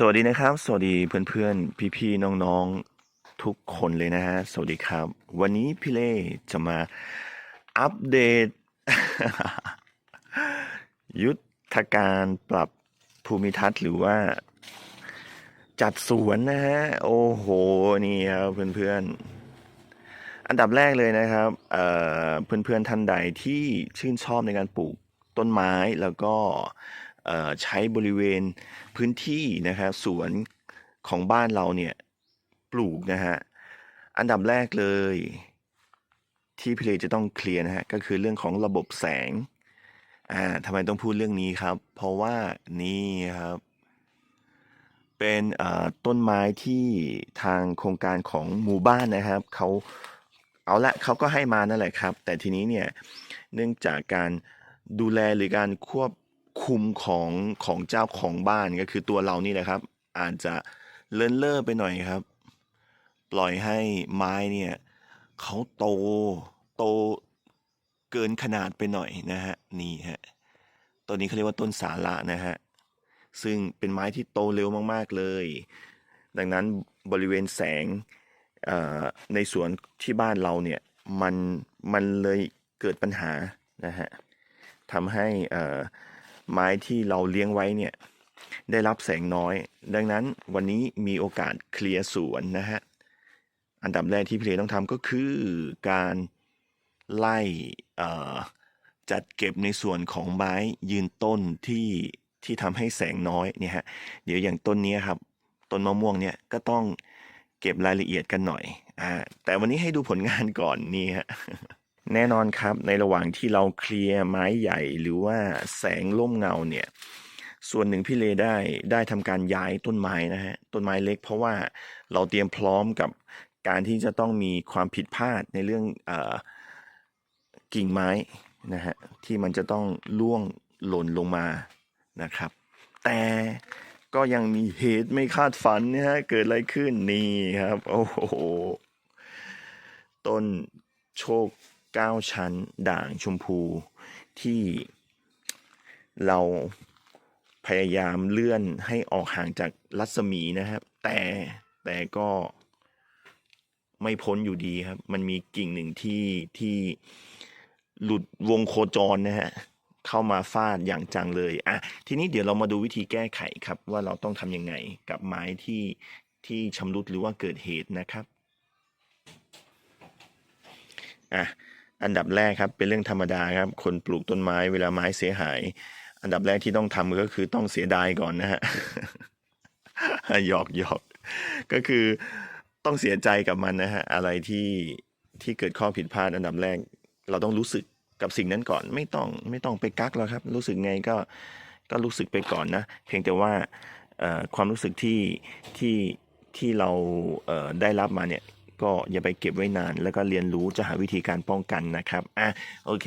สวัสดีนะครับ สวัสดีเพื่อนๆ พี่ๆ น้องๆ ทุกคนเลยนะฮะ สวัสดีครับ วันนี้พี่เล่จะมาอัปเดต ยุทธการปรับภูมิทัศน์หรือว่า จัดสวนนะฮะ โอ้โห นี่ครับเพื่อนๆ อันดับแรกเลยนะครับเเพื่อนๆ ท่านใดที่ชื่นชอบในการปลูกต้นไม้แล้วก็ ใช้บริเวณพื้นที่นะครับสวนของบ้านเราเนี่ยปลูกนะฮะอันดับแรกเลย ที่พี่เลจะต้องเคลียร์นะฮะก็คือเรื่องของระบบแสงอ่าทำไมต้องพูดเรื่องนี้ครับ เพราะว่านี่ครับ เป็นต้นไม้ที่ทางโครงการของหมู่บ้านนะครับเขาเอาละเขาก็ให้มานั่นแหละครับ แต่ทีนี้เนี่ยเนื่องจากการดูแลหรือการควบ คุมของของเจ้าของบ้านก็คือตัวเรานี่แหละครับ อาจจะเลินเล่อไปหน่อยครับ ปล่อยให้ไม้เนี่ยเขาโตโตเกินขนาดไปหน่อยนะฮะนี่ฮะตัวนี้เขาเรียกว่าต้นสาระนะฮะซึ่งเป็นไม้ที่โตเร็วมาก ๆ เลย ดังนั้นบริเวณแสงในสวนที่บ้านเราเนี่ยมันมันเลยเกิดปัญหานะฮะทำให้อ่อ ไม้ที่เราเลี้ยงไว้เนี่ยได้รับแสงน้อย ดังนั้นวันนี้มีโอกาสเคลียร์สวนนะฮะ อันดับแรกที่พี่เลต้องทำก็คือการไล่จัดเก็บในส่วนของไม้ยืนต้นที่ที่ทำให้แสงน้อยเนี่ยฮะ เดี๋ยวอย่างต้นนี้ครับต้นมะม่วงเนี่ยก็ต้องเก็บรายละเอียดกันหน่อยอ่าแต่วันนี้ให้ดูผลงานก่อนนี่ฮะ แน่นอนครับในระหว่างที่เราเคลียร์ไม้ใหญ่หรือว่าแสงร่มเงาเนี่ยส่วนหนึ่งพี่เลได้ได้ทำการย้ายต้นไม้นะฮะต้นไม้เล็ก เพราะว่าเราเตรียมพร้อมกับการที่จะต้องมีความผิดพลาดในเรื่องอกิ่งไม้นะฮะที่มันจะต้องล่วงหล่นลงมานะครับ แต่ก็ยังมีเหตุไม่คาดฝันนะฮะเกิดอะไรขึ้นนี่ครับ โอ้โหต้นโชค เก้าชั้นด่างชมพูที่เราพยายามเลื่อนให้ออกห่างจากรัศมีนะครับ แต่แต่ก็ไม่พ้นอยู่ดีครับ มันมีกิ่งหนึ่งที่ที่หลุดวงโคจรนะฮะเข้ามาฟาดอย่างจังเลยอะทีนี้เดี๋ยวเรามาดูวิธีแก้ไขครับ ว่าเราต้องทำยังไงกับไม้ที่ที่ชำรุดหรือว่าเกิดเหตุนะครับอะ อันดับแรกครับเป็นเรื่องธรรมดาครับ คนปลูกต้นไม้เวลาไม้เสียหาย อันดับแรกที่ต้องทำก็คือต้องเสียดายก่อนนะฮะหยอกหยอกก็คือต้องเสียใจกับมันนะฮะอะไรที่ที่เกิดข้อผิดพลาดอันดับแรก เราต้องรู้สึกกับสิ่งนั้นก่อน ไม่ต้องไม่ต้องไปกักแล้วครับ รู้สึกไงก็ก็รู้สึกไปก่อนนะ เพียงแต่ว่าความรู้สึกที่ที่ที่เราได้รับมาเนี่ย ก็อย่าไปเก็บไว้นาน แล้วก็เรียนรู้จะหาวิธีการป้องกันนะครับอะโอเค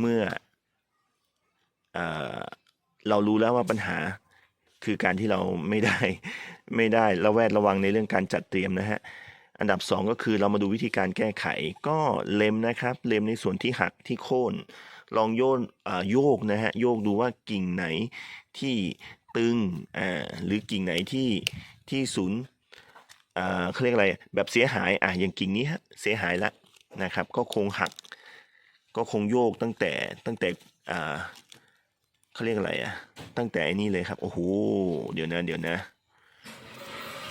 เมื่อเอเรารู้แล้วว่าปัญหาคือการที่เราไม่ได้ไม่ได้ระแวดระวังในเรื่องการจัดเตรียมนะฮะอันดับสองก็คือเรามาดูวิธีการแก้ไข ก็เล็มนะครับ เล็มในส่วนที่หักที่โค่นลองโยนอ่าโยกนะฮะโยกดูว่ากิ่งไหนที่ตึงอ่าหรือกิ่งไหนที่ที่ศูนย์ เขาเรียกอะไรแบบเสียหายอะอย่างกิ่งนี้ฮะเสียหายแล้วนะครับ ก็คงหัก ก็คงโยกตั้งแต่ตั้งแต่อ่าเขาเรียกอะไรอะตั้งแต่อ้นี่เลยครับโอ้โหเดี๋ยวนะเดี๋ยวนะ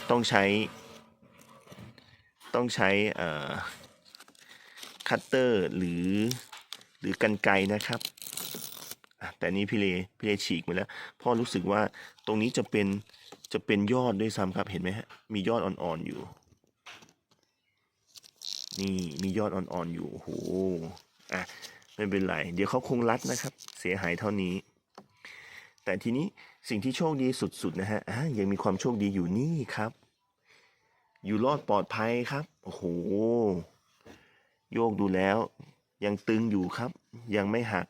ต้องใช้ ต้องใช้อ่อคัตเตอร์หรือหรือกันไกนะครับ แต่นี่พี่เลพี่เลฉีกไปแล้วพ่อรู้สึกว่าตรงนี้จะเป็นจะเป็นยอดด้วยซ้ำครับเห็นไหมฮะมียอดอ่อนๆอยู่ นี่มียอดอ่อนๆอยู่โอ้โหอะไม่เป็นไร เดี๋ยวเขาคงรัดนะครับ เสียหายเท่านี้ แต่ทีนี้สิ่งที่โชคดีสุดๆนะฮะะยังมีความโชคดีอยู่นี่ครับ อยู่รอดปลอดภัยครับโอ้โหโยกดูแล้ว ยังตึงอยู่ครับ ยังไม่หัก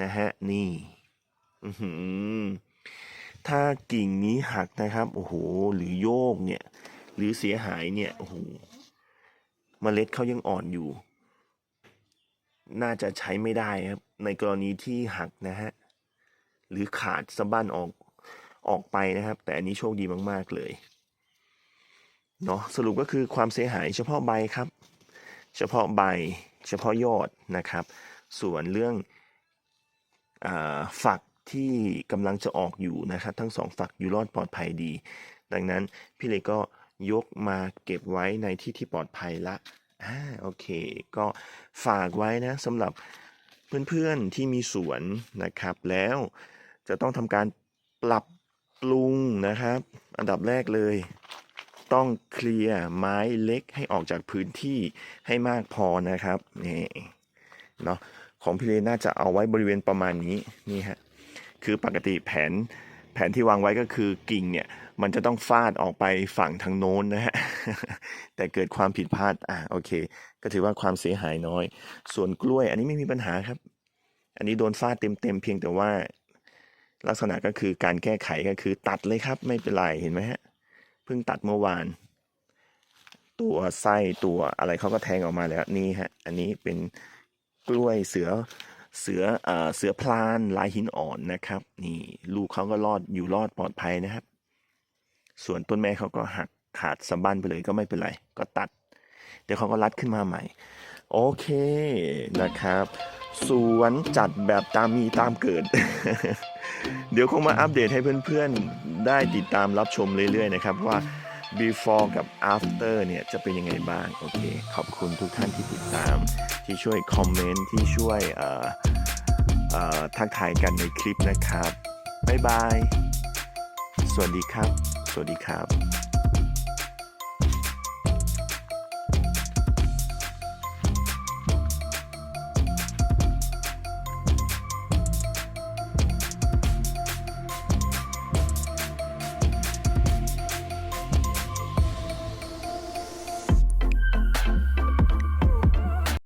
นะฮะนี่ถ้ากิ่งนี้หักนะครับโอ้โหหรือโยกเนี่ย หรือเสียหายเนี่ยโอ้โหเมล็ดเขายังอ่อนอยู่ น่าจะใช้ไม่ได้ครับ ในกรณีที่หักนะฮะหรือขาดสะบั้นออกออกไปนะครับ แต่อันนี้โชคดีมาก ๆเลยเนาะสรุปก็คือความเสียหายเฉพาะใบครับ เฉพาะใบ เฉพาะยอดนะครับ ส่วนเรื่อง ฝักที่กำลังจะออกอยู่นะครับ ทั้งสองฝักอยู่รอดปลอดภัยดี ดังนั้นพี่เลยก็ยกมาเก็บไว้ในที่ที่ปลอดภัยละอ่าโอเค ก็ฝากไว้นะสำหรับเพื่อนๆที่มีสวนนะครับ แล้วจะต้องทำการปรับปรุงนะครับ อันดับแรกเลย ต้องเคลียร์ไม้เล็กให้ออกจากพื้นที่ให้มากพอนะครับนี่เนาะ ของพี่เลน่าจะเอาไว้บริเวณประมาณนี้นี่ฮะคือปกติแผนแผนที่วางไว้ก็คือกิ่งเนี่ยมันจะต้องฟาดออกไปฝั่งทางโน้นนะฮะแต่เกิดความผิดพลาดอะโอเค ก็ถือว่าความเสียหายน้อย ส่วนกล้วยอันนี้ไม่มีปัญหาครับ อันนี้โดนฟาดเต็มๆเพียงแต่ว่า ลักษณะก็คือการแก้ไขก็คือตัดเลยครับ ไม่เป็นไรเห็นไหมฮะเพิ่งตัดเมื่อวาน ตัวไส้ตัวอะไรเขาก็แทงออกมาแล้วนี่ฮะอันนี้เป็น กล้วยเสือเสือเอ่อเสือพลานลายหินอ่อนนะครับ นี่ลูกเขาก็รอดอยู่รอดปลอดภัยนะครับ ส่วนต้นแม่เขาก็หักขาดสะบั้นไปเลยก็ไม่เป็นไร ก็ตัด เดี๋ยวเขาก็รัดขึ้นมาใหม่ โอเคนะครับสวนจัดแบบตามมีตามเกิด เดี๋ยวคงมาอัปเดตให้เพื่อนๆ ได้ติดตามรับชมเรื่อยๆนะครับว่า before กับ after เนี่ยจะเป็นยังไงบ้าง โอเค ขอบคุณทุกท่านที่ติดตาม ที่ช่วยคอมเมนต์ ที่ช่วยเอ่อเอ่อทักทายกันในคลิปนะครับ บ๊ายบาย สวัสดีครับ สวัสดีครับ